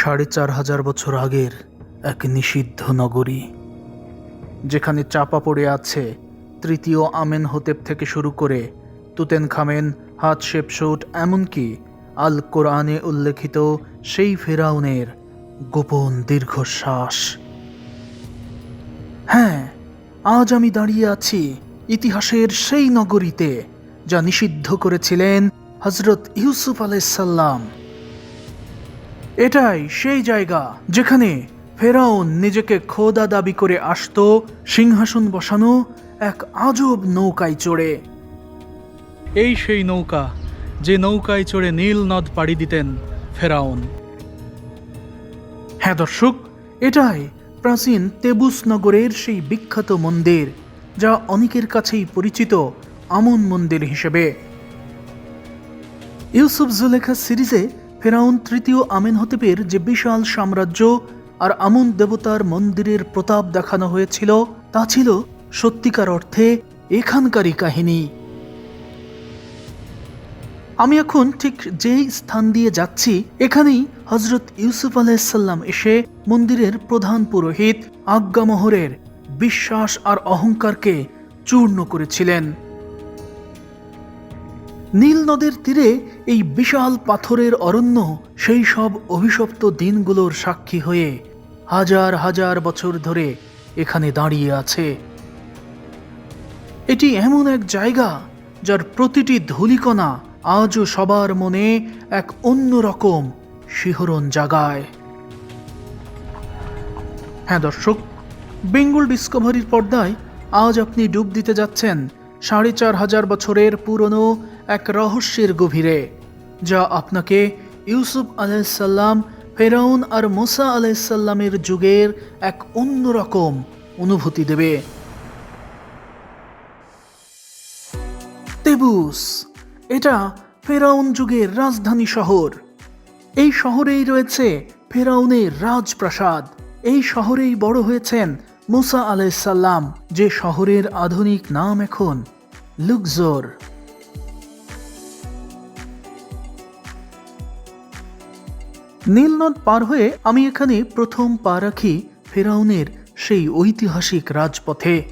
সাড়ে চার হাজার বছর আগের এক নিষিদ্ধ নগরী, যেখানে চাপা পড়ে আছে তৃতীয় আমেন হোতেপ থেকে শুরু করে তুতেন খামেন হাত শেপসুট, এমনকি আল কোরআনে উল্লেখিত সেই ফেরাউনের গোপন দীর্ঘশ্বাস। হ্যাঁ আজ আমি দাঁড়িয়ে আছি ইতিহাসের সেই নগরীতে, যা নিষিদ্ধ করেছিলেন হজরত ইউসুফ আলাইসাল্লাম এটাই সেই জায়গা যেখানে ফেরাউন নিজেকে খোদা দাবি করে আসতো সিংহাসন বসানো এক আজব নৌকায় চড়ে। এই সেই নৌকা যে নৌকায় চড়ে নীল নদ পাড়ি দিতেন ফেরাউন। হ্যাঁ দর্শক এটাই প্রাচীন তেবুস নগরের সেই বিখ্যাত মন্দির যা অনেকের কাছেই পরিচিত আমন মন্দির হিসেবে। ইউসুফ জুলেখা সিরিজে ফেরাউন তৃতীয় আমেন হতেপের যে বিশাল সাম্রাজ্য আর আমন দেবতার মন্দিরের প্রতাপ দেখানো হয়েছিল, তা ছিল সত্যিকার অর্থে এখানকারই কাহিনী। আমি এখন ঠিক যেই স্থান দিয়ে যাচ্ছি, এখানেই হজরত ইউসুফ আলাইসাল্লাম এসে মন্দিরের প্রধান পুরোহিত আজ্ঞামোহরের বিশ্বাস আর অহংকারকে চূর্ণ করেছিলেন। নীল নদের তীরে এই বিশাল পাথরের অরণ্য সেই সব অভিশপ্ত দিনগুলোর সাক্ষী হয়ে হাজার হাজার বছর ধরে এখানে দাঁড়িয়ে আছে। এটি এমন এক জায়গা যার প্রতিটি ধূলিকণা আজও সবার মনে এক অন্যরকম শিহরণ জাগায়। হ্যাঁ দর্শক, বেঙ্গল ডিসকভারির পর্দায় আজ আপনি ডুব দিতে যাচ্ছেন সাড়ে চার হাজার বছরের পুরনো এক রহস্যের গভীরে, যা আপনাকে ইউসুফ আলাইসাল্লাম ফেরাউন আর মোসা আলাইসাল্লামের যুগের এক অন্যরকম অনুভূতি দেবে। তেবুস, এটা ফেরাউন যুগের রাজধানী শহর। এই শহরেই রয়েছে ফেরাউনের রাজপ্রাসাদ। এই শহরেই বড় হয়েছেন মুসা আলাইসাল্লাম যে শহরের আধুনিক নাম এখন লুকজোর। নীলনদ পার হয়ে আমি এখানে প্রথম পা রাখি ফেরাউনের সেই ঐতিহাসিক রাজপথে।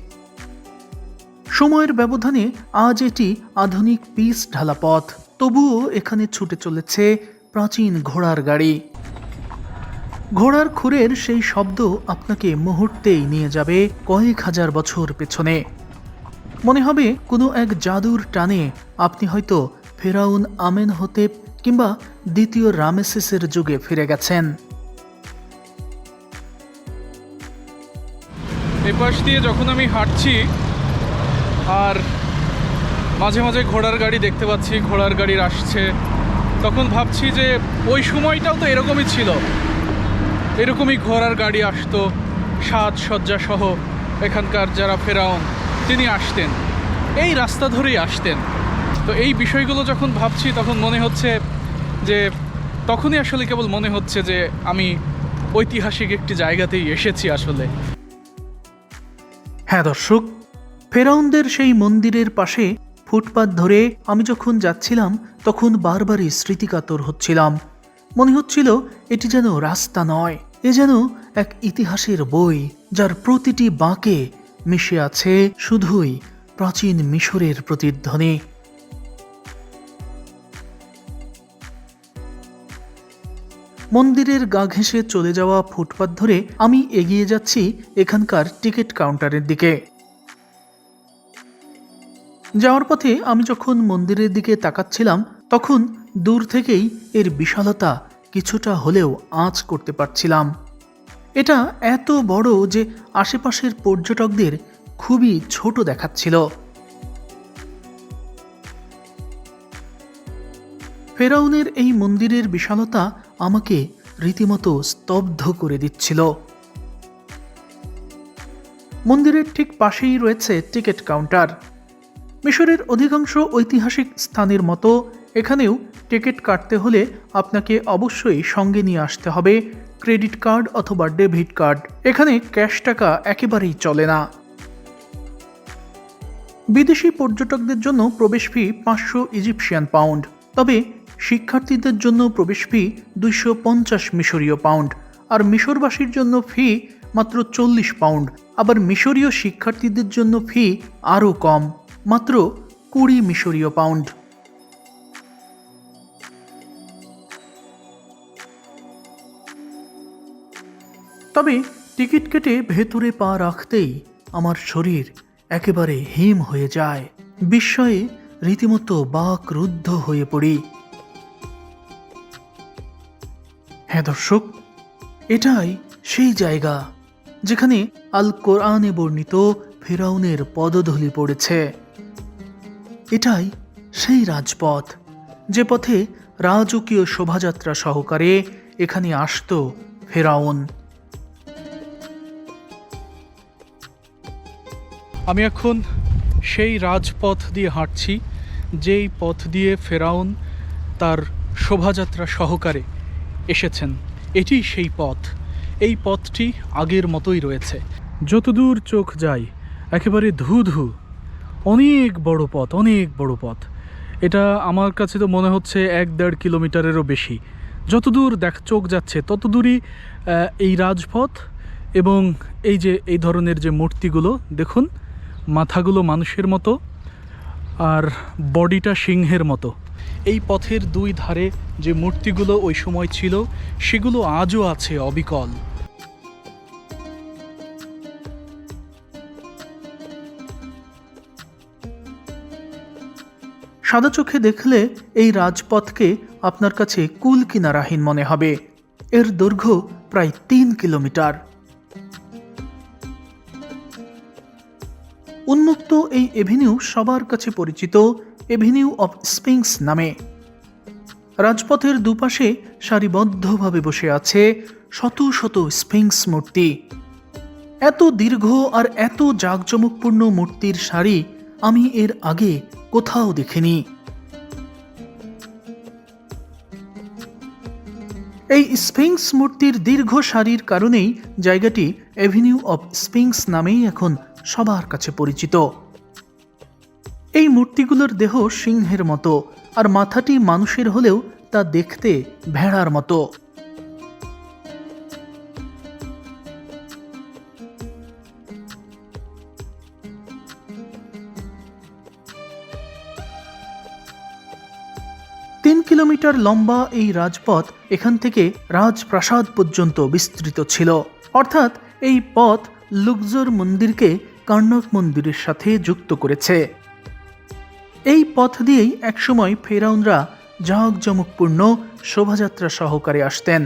সময়ের ব্যবধানে আজ এটি আধুনিক পিস ঢালা পথ। তবুও এখানে ছুটে চলেছে প্রাচীন ঘোড়ার গাড়ি। ঘোড়ার খুরের সেই শব্দ আপনাকে মুহূর্তেই নিয়ে যাবে কয়েক হাজার বছর পেছনে। মনে হবে কোনো এক জাদুর টানে আপনি হয়তো ফেরাউন আমেন হতেপ কিংবা দ্বিতীয় রামেসিসের যুগে ফিরে গেছেন। এই পাশ দিয়ে যখন আমি হাঁটছি, আর মাঝে মাঝে ঘোড়ার গাড়ি দেখতে পাচ্ছি, ঘোড়ার গাড়ির আসছে, তখন ভাবছি যে ওই সময়টাও তো এরকমই ছিল। এরকমই ঘোড়ার গাড়ি আসতো, সাজ সজ্জা সহ এখানকার যারা ফেরাউন, তিনি আসতেন। এই রাস্তা ধরেই আসতেন। তো এই বিষয়গুলো যখন ভাবছি, তখন মনে হচ্ছে যে তখনই আসলে কেবল মনে হচ্ছে যে আমি ঐতিহাসিক একটি জায়গাতেই এসেছি আসলে। হ্যাঁ দর্শক, ফেরাউনদের সেই মন্দিরের পাশে ফুটপাত ধরে আমি যখন যাচ্ছিলাম, তখন বারবারই স্মৃতিকাতর হচ্ছিলাম। মনে হচ্ছিল এটি যেন রাস্তা নয়, এ যেন এক ইতিহাসের বই যার প্রতিটি বাঁকে মিশে আছে শুধুই প্রাচীন মিশরের প্রতিধ্বনি। মন্দিরের গা ঘেঁষে চলে যাওয়া ফুটপাত ধরে আমি এগিয়ে যাচ্ছি এখানকার টিকিট কাউন্টারের দিকে। যাওয়ার পথে আমি যখন মন্দিরের দিকে তাকাচ্ছিলাম, তখন দূর থেকেই এর বিশালতা কিছুটা হলেও আঁচ করতে পারছিলাম। এটা এত বড় যে আশেপাশের পর্যটকদের খুবই ছোট দেখাচ্ছিল। ফেরাউনের এই মন্দিরের বিশালতা আমাকে রীতিমতো স্তব্ধ করে দিচ্ছিল। মন্দিরের ঠিক পাশেই রয়েছে টিকিট কাউন্টার। মিশরের অধিকাংশ ঐতিহাসিক স্থানের মতো এখানেও টিকিট কাটতে হলে আপনাকে অবশ্যই সঙ্গে নিয়ে আসতে হবে, ক্রেডিট কার্ড অথবা ডেবিট কার্ড। এখানে ক্যাশ টাকা একেবারেই চলে না। বিদেশি পর্যটকদের জন্য প্রবেশ ফি পাঁচশো ইজিপশিয়ান পাউন্ড। তবে শিক্ষার্থীদের জন্য প্রবেশ ফি দুইশো পঞ্চাশ মিশরীয় পাউন্ড, আর মিশরবাসীর জন্য ফি মাত্র চল্লিশ পাউন্ড। আবার মিশরীয় শিক্ষার্থীদের জন্য ফি আরও কম, মাত্র কুড়ি মিশরীয় পাউন্ড। তবে টিকিট কেটে ভেতরে পা রাখতেই আমার শরীর একেবারে হিম হয়ে যায়। বিস্ময়ে রীতিমতো বাক রুদ্ধ হয়ে পড়ি। হ্যাঁ দর্শক, এটাই সেই জায়গা যেখানে আল কোরআনে বর্ণিত ফেরাউনের পদধলি পড়েছে। এটাই সেই রাজপথ যে পথে রাজকীয় শোভাযাত্রা সহকারে এখানে আসতো ফেরাউন। আমি এখন সেই রাজপথ দিয়ে হাঁটছি, যেই পথ দিয়ে ফেরাউন তার শোভাযাত্রা সহকারে এসেছেন। এটি সেই পথ। এই পথটি আগের মতোই রয়েছে। যতদূর চোখ যায়, একেবারে ধু ধু। অনেক বড় পথ, অনেক বড় পথ। এটা আমার কাছে তো মনে হচ্ছে এক দেড় কিলোমিটারেরও বেশি। যতদূর দেখ, চোখ যাচ্ছে, ততদূরই এই রাজপথ এবং এই যে, এই ধরনের যে মূর্তিগুলো, দেখুন, মাথাগুলো মানুষের মতো আর বডিটা সিংহের মতো। এই পথের দুই ধারে যে মূর্তিগুলো ওই সময় ছিল, সেগুলো আজও আছে অবিকল। সাদা চোখে দেখলে এই রাজপথকে আপনার কাছে কুল কিনারাহীন মনে হবে। এর দৈর্ঘ্য প্রায় তিন কিলোমিটার। উন্মুক্ত এই এভিনিউ সবার কাছে পরিচিত এভিনিউ অফ স্পিংস নামে। রাজপথের দুপাশে সারিবদ্ধভাবে বসে আছে শত শত স্পিংস মূর্তি। এত দীর্ঘ আর এত জাঁকজমকপূর্ণ মূর্তির সারি আমি এর আগে কোথাও দেখিনি। এই স্পিংস মূর্তির দীর্ঘ সারির কারণেই জায়গাটি এভিনিউ অফ স্পিংস নামেই এখন সবার কাছে পরিচিত। এই মূর্তিগুলোর দেহ সিংহের মতো, আর মাথাটি মানুষের হলেও তা দেখতে ভেড়ার মতো। তিন কিলোমিটার লম্বা এই রাজপথ এখান থেকে রাজপ্রাসাদ পর্যন্ত বিস্তৃত ছিল। অর্থাৎ এই পথ লুকজোর মন্দিরকে কর্ণক মন্দিরের সাথে যুক্ত করেছে। এই পথ দিয়েই একসময় ফেরাউনরা জাঁকজমকপূর্ণ শোভাযাত্রা সহকারে আসতেন।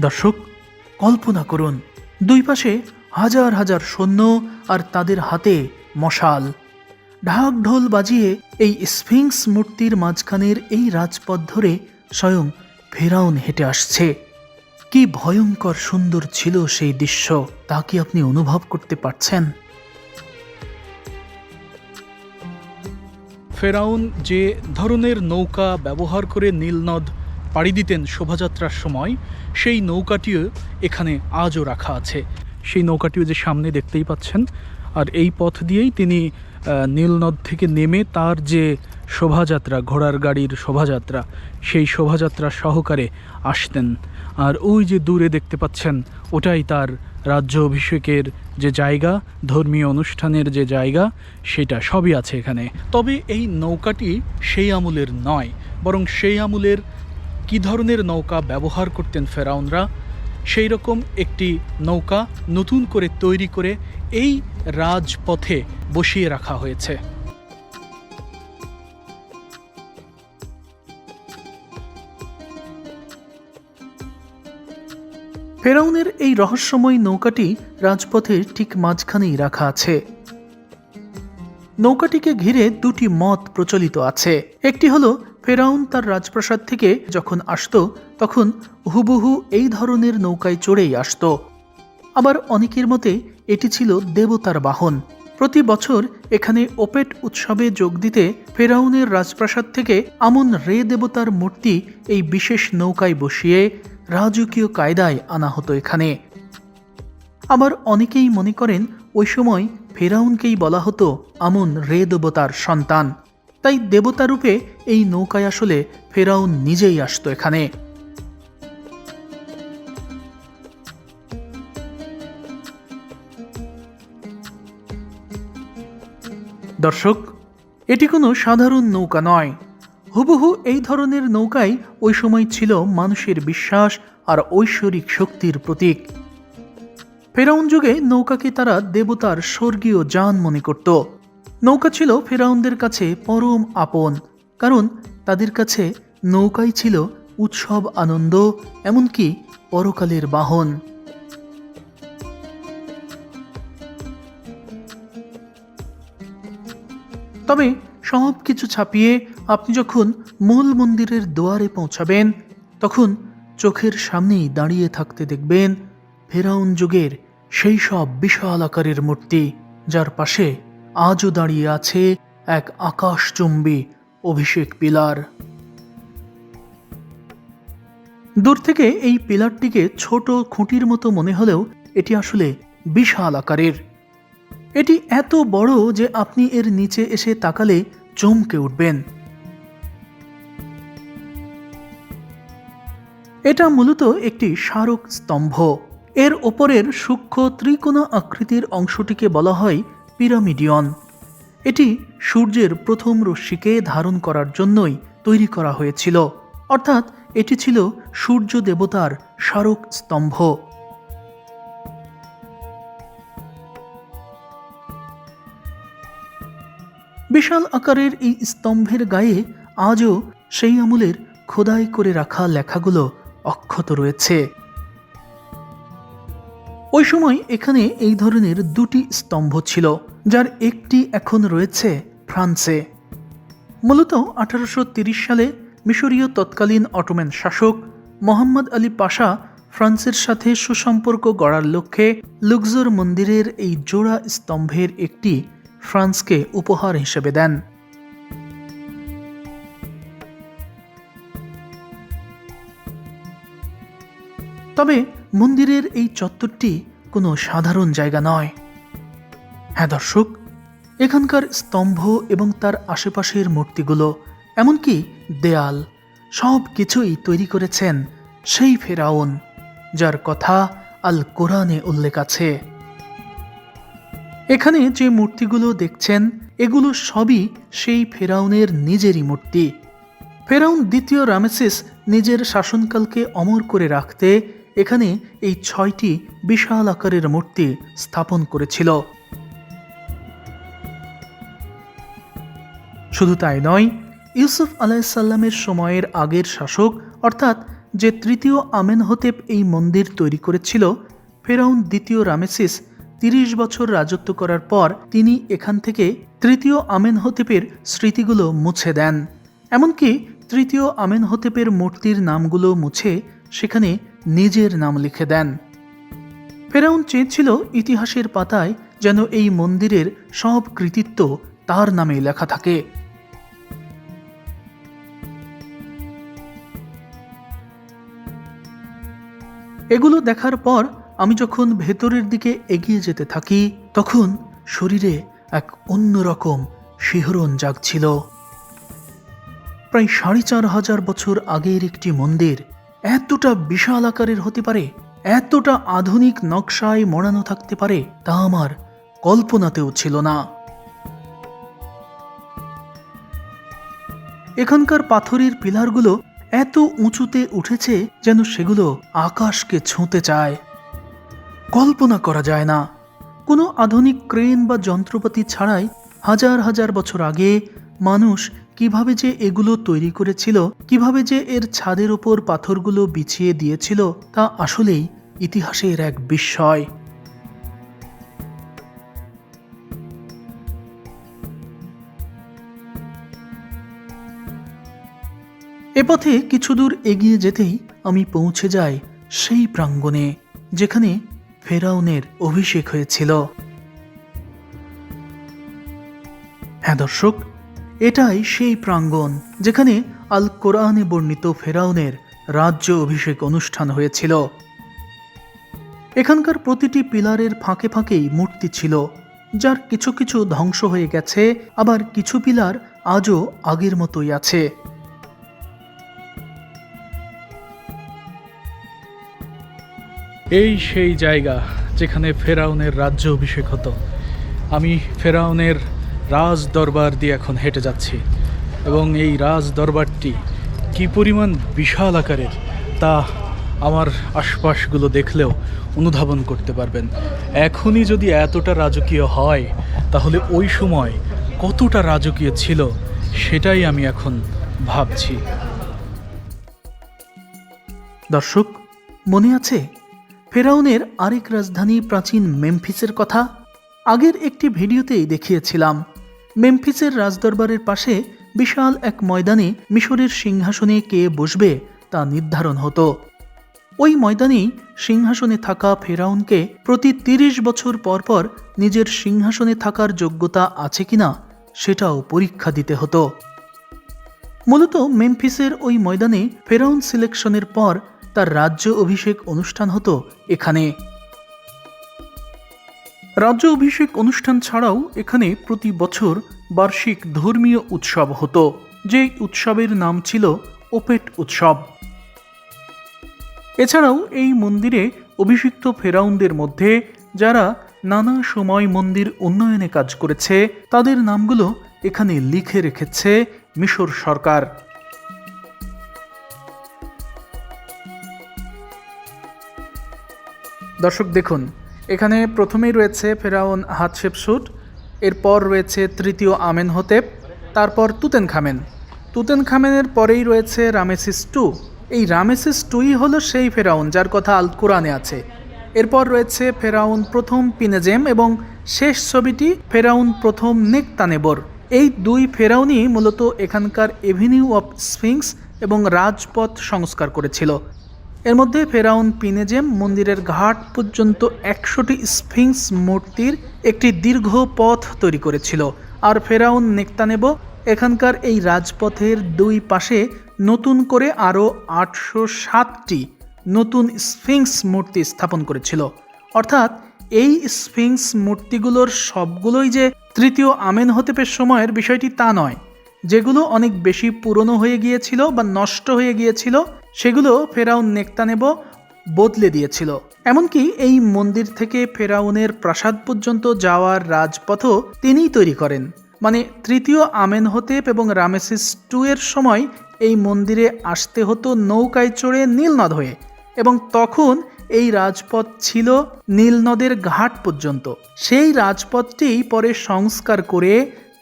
দর্শক, কল্পনা করুন, দুই পাশে হাজার হাজার সৈন্য আর তাদের হাতে মশাল। ঢাক ঢোল বাজিয়ে এই স্ফিংস মূর্তির মাঝখানের এই রাজপথ ধরে স্বয়ং ফেরাউন হেঁটে আসছে। কি ভয়ঙ্কর সুন্দর ছিল সেই দৃশ্য, তা কি আপনি অনুভব করতে পারছেন? ফেরাউন যে ধরনের নৌকা ব্যবহার করে নীলনদ পাড়ি দিতেন শোভাযাত্রার সময়, সেই নৌকাটিও এখানে আজও রাখা আছে। সেই নৌকাটিও যে সামনে দেখতেই পাচ্ছেন, আর এই পথ দিয়েই তিনি নীলনদ থেকে নেমে তার যে শোভাযাত্রা, ঘোড়ার গাড়ির শোভাযাত্রা, সেই শোভাযাত্রা সহকারে আসতেন। আর ওই যে দূরে দেখতে পাচ্ছেন, ওটাই তার রাজ্য অভিষেকের যে জায়গা, ধর্মীয় অনুষ্ঠানের যে জায়গা, সেটা সবই আছে এখানে। তবে এই নৌকাটি সেই আমলের নয়, বরং সেই আমলের কী ধরনের নৌকা ব্যবহার করতেন ফেরাউনরা? সেই রকম একটি নৌকা নতুন করে তৈরি করে এই রাজপথে বসিয়ে রাখা হয়েছে। ফেরাউনের এই রহস্যময় নৌকাটি রাজপথের ঠিক মাঝখানেই রাখা আছে। নৌকাটিকে ঘিরে দুটি মত প্রচলিত আছে। একটি হলো, ফেরাউন তার রাজপ্রাসাদ থেকে যখন আসতো, তখন হুবহু এই ধরনের নৌকায় চড়েই আসতো। আবার অনেকের মতে, এটি ছিল দেবতার বাহন। প্রতি বছর এখানে ওপেট উৎসবে যোগ দিতে ফেরাউনের রাজপ্রাসাদ থেকে আমন রে দেবতার মূর্তি এই বিশেষ নৌকায় বসিয়ে রাজকীয় কায়দায় আনা হতো এখানে। আবার অনেকেই মনে করেন, ওই সময় ফেরাউনকেই বলা হতো আমন রে দেবতার সন্তান। তাই দেবতা রূপে এই নৌকায় আসলে ফেরাউন নিজেই আসতো এখানে। দর্শক, এটি কোনো সাধারণ নৌকা নয়। হুবহু এই ধরনের নৌকাই ওই সময় ছিল মানুষের বিশ্বাস আর ঐশ্বরিক শক্তির প্রতীক। ফেরাউন যুগে নৌকাকে তারা দেবতার স্বর্গীয় যান মনে করত। নৌকা ছিল ফেরাউনদের কাছে পরম আপন, কারণ তাদের কাছে নৌকাই ছিল উৎসব আনন্দ, এমনকি পরকালের বাহন। তবে সব কিছু ছাপিয়ে আপনি যখন মূল মন্দিরের দুয়ারে পৌঁছাবেন, তখন চোখের সামনেই দাঁড়িয়ে থাকতে দেখবেন ফেরাউন যুগের সেই সব বিশাল আকারের মূর্তি, যার পাশে আজও দাঁড়িয়ে আছে এক আকাশচুম্বী অভিষেক পিলার। দূর থেকে এই পিলারটিকে ছোট খুঁটির মতো মনে হলেও এটি আসলে বিশাল আকারের। এটি এত বড় যে আপনি এর নিচে এসে তাকালে চমকে উঠবেন। এটা মূলত একটি স্মারক স্তম্ভ। এর ওপরের সূক্ষ্ম ত্রিকোণ আকৃতির অংশটিকে বলা হয় পিরামিডিয়ন। এটি সূর্যের প্রথম রশ্মিকে ধারণ করার জন্যই তৈরি করা হয়েছিল। অর্থাৎ এটি ছিল সূর্য দেবতার স্মারক স্তম্ভ। বিশাল আকারের এই স্তম্ভের গায়ে আজও সেই আমলের খোদাই করে রাখা লেখাগুলো অক্ষত রয়েছে। ওই সময় এখানে এই ধরনের দুটি স্তম্ভ ছিল, যার একটি এখন রয়েছে ফ্রান্সে। মূলত আঠারোশো সালে মিশরীয় তৎকালীন অটোম্যান শাসক মোহাম্মদ আলী পাশা ফ্রান্সের সাথে সুসম্পর্ক গড়ার লক্ষ্যে লুকজোর মন্দিরের এই জোড়া স্তম্ভের একটি ফ্রান্সকে উপহার হিসেবে দেন। তবে মন্দিরের এই চত্বরটি কোনো সাধারণ জায়গা নয়। হ্যাঁ দর্শক, এখানকার স্তম্ভ এবং তার আশেপাশের মূর্তিগুলো, এমনকি দেয়াল, সব কিছুই তৈরি করেছেন সেই ফেরাউন, যার কথা আল কোরআনে উল্লেখ আছে। এখানে যে মূর্তিগুলো দেখছেন, এগুলো সবই সেই ফেরাউনের নিজেরই মূর্তি। ফেরাউন দ্বিতীয় রামেসিস নিজের শাসনকালকে অমর করে রাখতে এখানে এই ছয়টি বিশাল আকারের মূর্তি স্থাপন করেছিল। শুধু তাই নয়, ইউসুফ আলাইসাল্লামের সময়ের আগের শাসক, অর্থাৎ যে তৃতীয় আমেনহতেপ এই মন্দির তৈরি করেছিল, ফেরাউন দ্বিতীয় রামেসিস তিরিশ বছর রাজত্ব করার পর তিনি এখান থেকে তৃতীয় আমেনহতেপের স্মৃতিগুলো মুছে দেন। এমনকি তৃতীয় আমেনহতেপের মূর্তির নামগুলো মুছে সেখানে নিজের নাম লিখে দেন। ফেরাউন চেয়েছিল ইতিহাসের পাতায় যেন এই মন্দিরের সব কৃতিত্ব তার নামে লেখা থাকে। এগুলো দেখার পর আমি যখন ভেতরের দিকে এগিয়ে যেতে থাকি, তখন শরীরে এক অন্যরকম শিহরণ জাগছিল। প্রায় সাড়ে চার হাজার বছর আগের একটি মন্দির এতটা বিশাল আকারের হতে পারে, এতটা আধুনিক নকশায় মোড়ানো থাকতে পারে তা আমার কল্পনাতেও ছিল না। এখানকার পাথরের পিলারগুলো এত উঁচুতে উঠেছে যেন সেগুলো আকাশকে ছুঁতে চায়। কল্পনা করা যায় না। কোনো আধুনিক ক্রেন বা যন্ত্রপাতি ছাড়াই হাজার হাজার বছর আগে মানুষ কীভাবে যে এগুলো তৈরি করেছিল, কীভাবে যে এর ছাদের ওপর পাথরগুলো বিছিয়ে দিয়েছিল, তা আসলেই ইতিহাসের এক বিস্ময়। এ পথে কিছু দূর এগিয়ে যেতেই আমি পৌঁছে যাই সেই প্রাঙ্গণে, যেখানে ফেরাউনের অভিষেক হয়েছিল। হ্যাঁ দর্শক, এটাই সেই প্রাঙ্গণ যেখানে আল কোরআনে বর্ণিত ফেরাউনের রাজ্য অভিষেক অনুষ্ঠান হয়েছিল। এখানকার প্রতিটি পিলারের ফাঁকে ফাঁকেই মূর্তি ছিল, যার কিছু কিছু ধ্বংস হয়ে গেছে, আবার কিছু পিলার আজও আগের মতোই আছে। এই সেই জায়গা যেখানে ফেরাউনের রাজ্য অভিষেক হতো। আমি ফেরাউনের রাজ দরবার দিয়ে এখন হেঁটে যাচ্ছি এবং এই রাজ দরবারটি কি পরিমাণ বিশাল আকারের তা আমার আশপাশগুলো দেখলেও অনুধাবন করতে পারবেন। এখনই যদি এতটা রাজকীয় হয়, তাহলে ওই সময় কতটা রাজকীয় ছিল সেটাই আমি এখন ভাবছি। দর্শক, মনে আছে ফেরাউনের আরেক রাজধানী প্রাচীন মেমফিসের কথা আগের একটি ভিডিওতেই দেখিয়েছিলাম। মেমফিসের রাজদরবারের পাশে বিশাল এক ময়দানে মিশরের সিংহাসনে কে বসবে তা নির্ধারণ হতো। ওই ময়দানেই সিংহাসনে থাকা ফেরাউনকে প্রতি তিরিশ বছর পর পর নিজের সিংহাসনে থাকার যোগ্যতা আছে কিনা সেটাও পরীক্ষা দিতে হতো। মূলত মেমফিসের ওই ময়দানে ফেরাউন সিলেকশনের পর তার রাজ্য অভিষেক অনুষ্ঠান হতো এখানে। রাজ্য অভিষেক অনুষ্ঠান ছাড়াও এখানে প্রতি বছর বার্ষিক ধর্মীয় উৎসব হতো যে উৎসবের নাম ছিল ওপেট উৎসব। এছাড়াও এই মন্দিরে অভিষিক্ত ফেরাউনদের মধ্যে যারা নানা সময় মন্দির উন্নয়নে কাজ করেছে, তাদের নামগুলো এখানে লিখে রেখেছে মিশর সরকার। দর্শক দেখুন, এখানে প্রথমেই রয়েছে ফেরাউন হাতশেপসুট এরপর রয়েছে তৃতীয় আমেন হোতেপ তারপর তুতেন খামেন তুতেন খামেনের পরেই রয়েছে রামেসিস টু। এই রামেসিস টুই হলো সেই ফেরাউন যার কথা আল কোরআনে আছে। এরপর রয়েছে ফেরাউন প্রথম পিনেজেম এবং শেষ ছবিটি ফেরাউন প্রথম নেকতানেবর। এই দুই ফেরাউনই মূলত এখানকার এভিনিউ অফ স্ফিংস এবং রাজপথ সংস্কার করেছিল। এর মধ্যে ফেরাউন পিনেজেম মন্দিরের ঘাট পর্যন্ত একশোটি স্ফিংস মূর্তির একটি দীর্ঘ পথ তৈরি করেছিল। আর ফেরাউন নেকতানেব এখানকার এই রাজপথের দুই পাশে নতুন করে আরও আটশো সাতটি নতুন স্ফিংস মূর্তি স্থাপন করেছিল। অর্থাৎ এই স্ফিংস মূর্তিগুলোর সবগুলোই যে তৃতীয় আমেন হতেপের সময়ের বিষয়টি তা নয়। যেগুলো অনেক বেশি পুরনো হয়ে গিয়েছিল বা নষ্ট হয়ে গিয়েছিল সেগুলো ফেরাউন নেকতানেব বদলে দিয়েছিল। এমনকি এই মন্দির থেকে ফেরাউনের প্রাসাদ পর্যন্ত যাওয়ার রাজপথও তিনিই তৈরি করেন। মানে তৃতীয় আমেনহতেপ এবং রামেসিস টু এর সময় এই মন্দিরে আসতে হতো নৌকায় চড়ে নীলনদ হয়ে এবং তখন এই রাজপথ ছিল নীলনদের ঘাট পর্যন্ত। সেই রাজপথটি পরে সংস্কার করে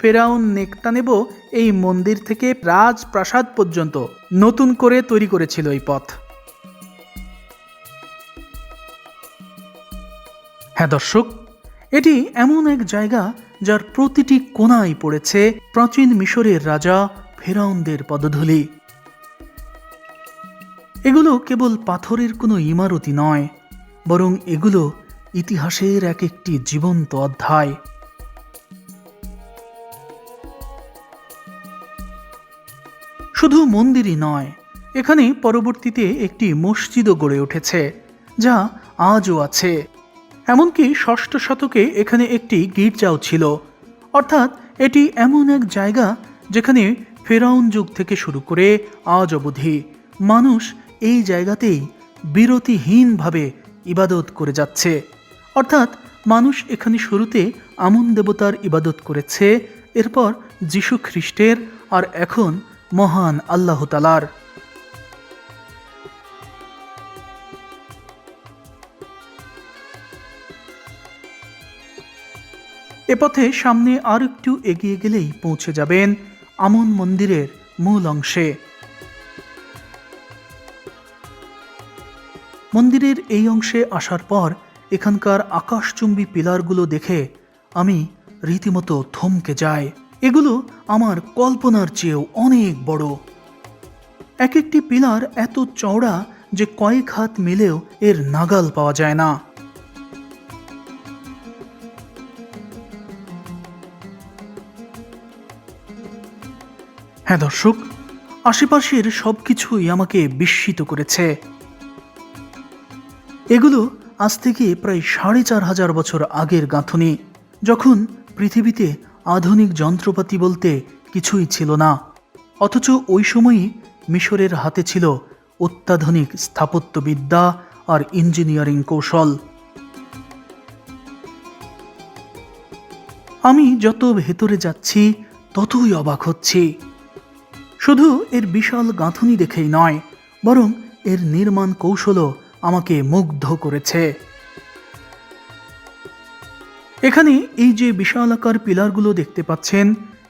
ফেরাউন নেকতানেব এই মন্দির থেকে রাজপ্রাসাদ পর্যন্ত। নতুন করে তৈরি করেছিল এই পথ। হ্যাঁ দর্শক, এটি এমন এক জায়গা যার প্রতিটি কোনায় পড়েছে প্রাচীন মিশরের রাজা ফেরাউনদের পদধূলি। এগুলো কেবল পাথরের কোনো ইমারতি নয়, বরং এগুলো ইতিহাসের এক একটি জীবন্ত অধ্যায়। শুধু মন্দিরই নয় এখানে পরবর্তীতে একটি মসজিদও গড়ে উঠেছে, যা আজও আছে। এমনকি ষষ্ঠ শতকে এখানে একটি গির্জাও ছিল। অর্থাৎ এটি এমন এক জায়গা যেখানে ফেরাউন যুগ থেকে শুরু করে আজ অবধি মানুষ এই জায়গাতেই বিরতিহীনভাবে ইবাদত করে যাচ্ছে। অর্থাৎ মানুষ এখানে শুরুতে আমন দেবতার ইবাদত করেছে, এরপর যীশু খ্রিস্টের, আর এখন মহান আল্লাহ তালার। এ পথে সামনে আর একটু এগিয়ে গেলেই পৌঁছে যাবেন আমন মন্দিরের মূল অংশে। মন্দিরের এই অংশে আসার পর এখানকার আকাশচুম্বী পিলারগুলো দেখে আমি রীতিমতো থমকে যাই। এগুলো আমার কল্পনার চেয়েও অনেক বড়। এক একটি পিলার এত চওড়া যে কয়েক হাত মিলেও এর নাগাল পাওয়া যায় না। হ্যাঁ দর্শক, আশেপাশের সব কিছুই আমাকে বিস্মিত করেছে। এগুলো আজ থেকে প্রায় সাড়ে চার হাজার বছর আগের গাঁথনি, যখন পৃথিবীতে আধুনিক যন্ত্রপাতি বলতে কিছুই ছিল না। অথচ ওই সময়ই মিশরের হাতে ছিল অত্যাধুনিক স্থাপত্যবিদ্যা আর ইঞ্জিনিয়ারিং কৌশল। আমি যত ভেতরে যাচ্ছি, ততই অবাক হচ্ছি। শুধু এর বিশাল গাঁথনি দেখেই নয়, বরং এর নির্মাণ কৌশলও আমাকে মুগ্ধ করেছে। এখানে এই যে বিশালাকার পিলারগুলো দেখতে পাচ্ছেন,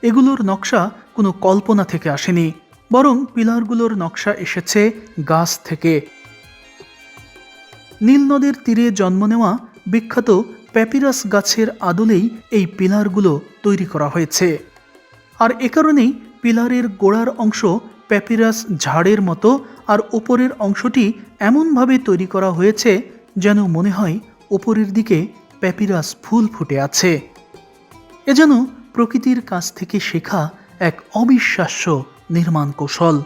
এগুলোর নকশা কোনো কল্পনা থেকে আসেনি, বরং পিলারগুলোর নকশা এসেছে গাছ থেকে। নীল নদের তীরে জন্ম নেওয়া বিখ্যাত প্যাপিরাস গাছের আদলেই এই পিলারগুলো তৈরি করা হয়েছে। আর এ কারণেই পিলারের গোড়ার অংশ প্যাপিরাস ঝাড়ের মতো আর ওপরের অংশটি এমনভাবে তৈরি করা হয়েছে যেন মনে হয় ওপরের দিকে প্যাপিরাস ফুল ফুটে আছে। এ যেন প্রকৃতির কাছ থেকে শেখা এক অবিশ্বাস্য নির্মাণ কৌশল।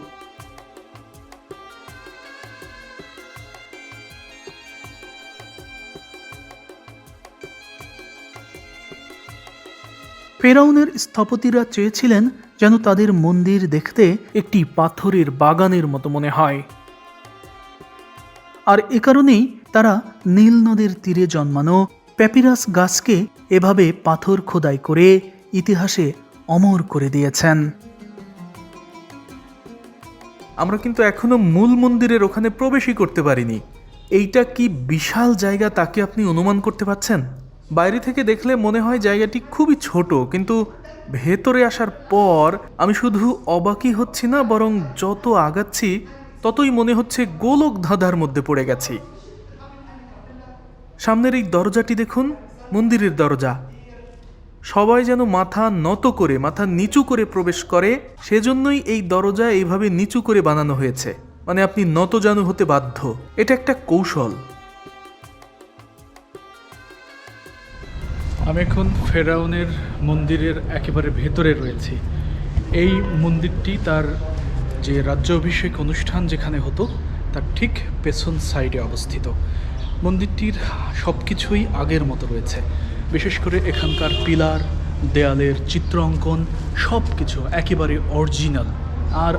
ফেরাউনের স্থপতিরা চেয়েছিলেন যেন তাদের মন্দির দেখতে একটি পাথরের বাগানের মতো মনে হয়। আর এ কারণেই তারা নীল নদের তীরে জন্মানো প্যাপিরাস গাছকে এভাবে পাথর খোদাই করে ইতিহাসে অমর করে দিয়েছেন। আমরা কিন্তু এখনও মূল মন্দিরের ওখানে প্রবেশই করতে পারিনি। এইটা কি বিশাল জায়গা তাকে আপনি অনুমান করতে পারছেন বাইরে থেকে দেখলে মনে হয় জায়গাটি খুবই ছোট, কিন্তু ভেতরে আসার পর আমি শুধু অবাকই হচ্ছি না, বরং যত আগাচ্ছি, ততই মনে হচ্ছে গোলক ধাঁধার মধ্যে পড়ে গেছি। সামনের এই দরজাটি দেখুন, মন্দিরের দরজা। সবাই যেন মাথা নত করে, মাথা নিচু করে প্রবেশ করে, সেজন্যই এই দরজা এইভাবে নিচু করে বানানো হয়েছে। মানে আপনি নত জানু হতে বাধ্য। এটা একটা কৌশল। আমি এখন ফেরাউনের মন্দিরের একেবারে ভেতরে রয়েছি। এই মন্দিরটি তার যে রাজ্য অভিষেক অনুষ্ঠান যেখানে হতো, তার ঠিক পেছন সাইডে অবস্থিত। মন্দিরটির সব কিছুই আগের মতো রয়েছে। বিশেষ করে এখানকার পিলার, দেয়ালের চিত্র অঙ্কন সব কিছু একেবারে অরিজিনাল আর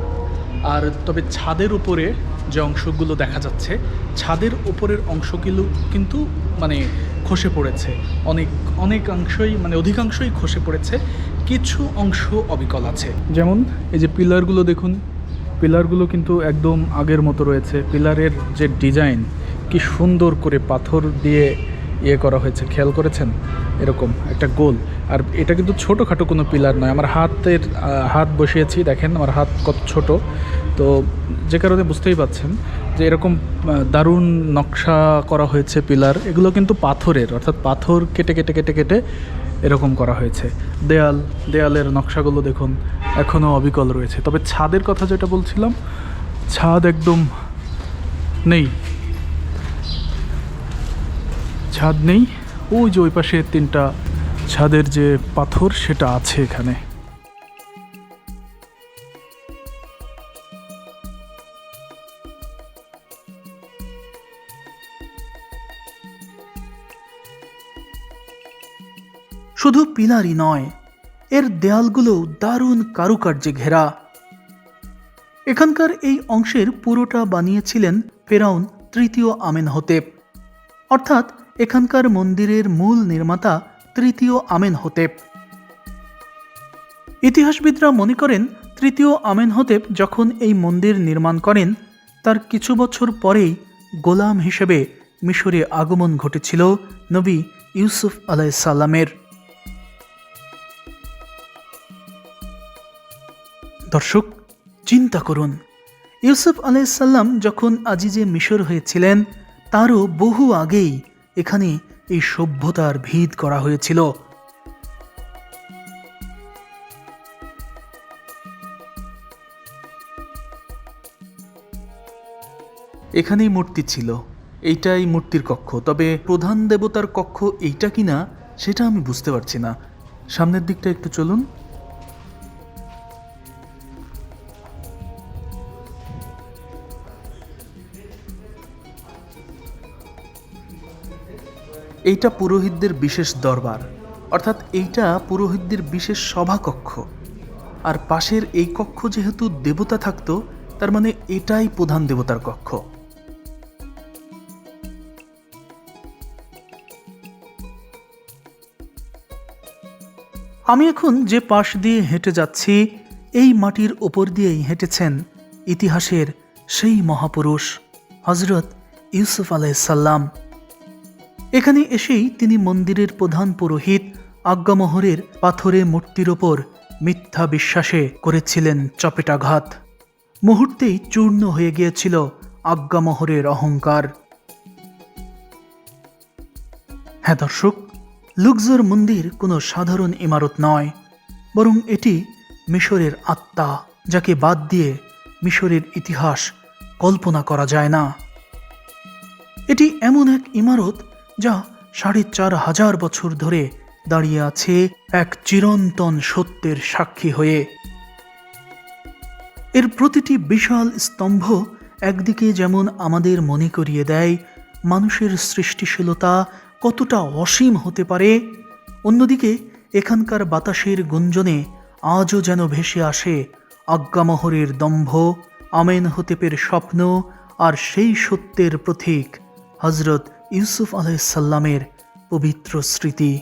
আর তবে ছাদের উপরে যে অংশগুলো দেখা যাচ্ছে, ছাদের উপরের অংশগুলো কিন্তু মানে খসে পড়েছে। অনেক, অনেকাংশই মানে অধিকাংশই খসে পড়েছে। কিছু অংশ অবিকল আছে। যেমন এই যে পিলারগুলো দেখুন, পিলারগুলো কিন্তু একদম আগের মতো রয়েছে। পিলারের যে ডিজাইন কি সুন্দর করে পাথর দিয়ে ইয়ে করা হয়েছে, খেয়াল করেছেন? এরকম একটা গোল। আর এটা কিন্তু ছোটোখাটো কোনো পিলার নয়। আমার হাতের হাত বসিয়েছি, দেখেন আমার হাত কত ছোট। তো যে কারণে বুঝতেই পাচ্ছেন যে এরকম দারুণ নকশা করা হয়েছে পিলার। এগুলো কিন্তু পাথরের, অর্থাৎ পাথর কেটে কেটে কেটে কেটে এরকম করা হয়েছে। দেয়াল, দেয়ালের নকশাগুলো দেখুন এখনও অবিকল রয়েছে। তবে ছাদের কথা যেটা বলছিলাম, ছাদ একদম নেই। ছাদ নেই। ওই যে ওই পাশে তিনটা ছাদের যে পাথর, সেটা আছে এখানে। শুধু পিলারই নয়, এর দেয়ালগুলো দারুণ কারুকার্যে ঘেরা। এখানকার এই অংশের পুরোটা বানিয়েছিলেন ফেরাউন তৃতীয় আমেনহতেপ। অর্থাৎ এখানকার মন্দিরের মূল নির্মাতা তৃতীয় আমেনহতেপ ইতিহাসবিদরা মনে করেন, তৃতীয় আমেনহতেপ যখন এই মন্দির নির্মাণ করেন, তার কিছু বছর পরেই গোলাম হিসেবে মিশরে আগমন ঘটেছিল নবী ইউসুফ আলাইসাল্লামের দর্শক, চিন্তা করুন, ইউসুফ আলাইসাল্লাম যখন আজিজে মিশর হয়েছিলেন, তারও বহু আগেই এখানে এই সভ্যতার ভিত করা হয়েছিল। এখানেই মূর্তি ছিল। এইটাই মূর্তির কক্ষ। তবে প্রধান দেবতার কক্ষ এইটা কিনা, সেটা আমি বুঝতে পারছি না। সামনের দিকটা একটু চলুন। এইটা পুরোহিতদের বিশেষ দরবার, অর্থাৎ এইটা পুরোহিতদের বিশেষ সভাকক্ষ। আর পাশের এই কক্ষ যেহেতু দেবতা থাকতো, তার মানে এটাই প্রধান দেবতার কক্ষ। আমি এখন যে পাশ দিয়ে হেঁটে যাচ্ছি, এই মাটির ওপর দিয়েই হেঁটেছেন ইতিহাসের সেই মহাপুরুষ হজরত ইউসুফ আলাইসাল্লাম এখানে এসেই তিনি মন্দিরের প্রধান পুরোহিত আজ্ঞামোহরের পাথরে মূর্তির ওপর মিথ্যা বিশ্বাসে করেছিলেন চপেটাঘাত। মুহূর্তেই চূর্ণ হয়ে গিয়েছিল আজ্ঞামোহরের অহংকার। হ্যাঁ দর্শক, লুকজোর মন্দির কোনো সাধারণ ইমারত নয়, বরং এটি মিশরের আত্মা, যাকে বাদ দিয়ে মিশরের ইতিহাস কল্পনা করা যায় না। এটি এমন এক ইমারত যা সাড়ে চার হাজার বছর ধরে দাঁড়িয়ে আছে এক চিরন্তন সত্যের সাক্ষী হয়ে। এর প্রতিটি বিশাল স্তম্ভ একদিকে যেমন আমাদের মনে করিয়ে দেয় মানুষের সৃষ্টিশীলতা কতটা অসীম হতে পারে, অন্যদিকে এখানকার বাতাসের গুঞ্জনে আজও যেন ভেসে আসে আজ্ঞামোহরের দম্ভ, আমেন হতেপের স্বপ্ন আর সেই সত্যের প্রতীক হজরত ইউসুফ আলাইসাল্লামের পবিত্র স্মৃতি।